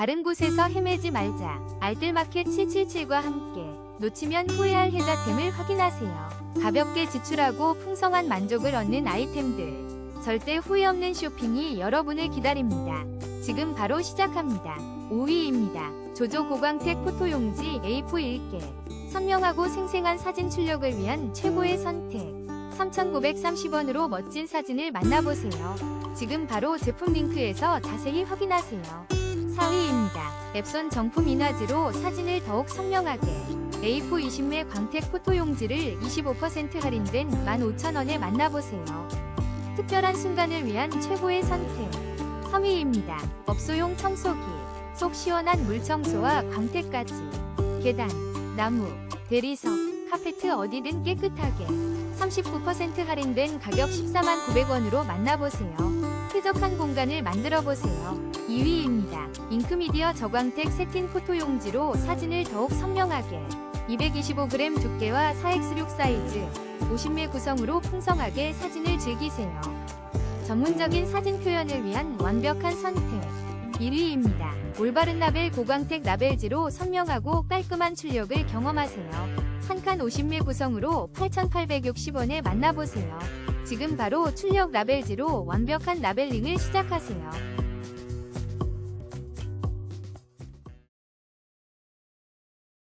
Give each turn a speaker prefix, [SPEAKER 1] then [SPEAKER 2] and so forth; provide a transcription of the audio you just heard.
[SPEAKER 1] 다른 곳에서 헤매지 말자. 알뜰마켓 777과 함께 놓치면 후회할 혜자템을 확인하세요. 가볍게 지출하고 풍성한 만족을 얻는 아이템들. 절대 후회 없는 쇼핑이 여러분을 기다립니다. 지금 바로 시작합니다. 5위입니다. 조조 고광택 포토용지 A4 1개. 선명하고 생생한 사진 출력을 위한 최고의 선택. 3,930원으로 멋진 사진을 만나보세요. 지금 바로 제품 링크에서 자세히 확인하세요. 4위입니다. 앱선 정품 인화지로 사진을 더욱 선명하게. A4 20매 광택 포토용지를 25% 할인된 15,000원에 만나보세요. 특별한 순간을 위한 최고의 선택. 3위입니다. 업소용 청소기. 속 시원한 물 청소와 광택까지. 계단, 나무, 대리석, 카페트 어디든 깨끗하게. 39% 할인된 가격 14만 900원으로 만나보세요. 쾌적한 공간을 만들어 보세요. 2위입니다. 잉크미디어 저광택 세틴 포토용지로 사진을 더욱 선명하게. 225g 두께와 4x6 사이즈, 50매 구성으로 풍성하게 사진을 즐기세요. 전문적인 사진 표현을 위한 완벽한 선택. 1위입니다. 올바른 라벨 고광택 라벨지로 선명하고 깔끔한 출력을 경험하세요. 한 칸 50매 구성으로 8,860원에 만나보세요. 지금 바로 출력 라벨지로 완벽한 라벨링을 시작하세요.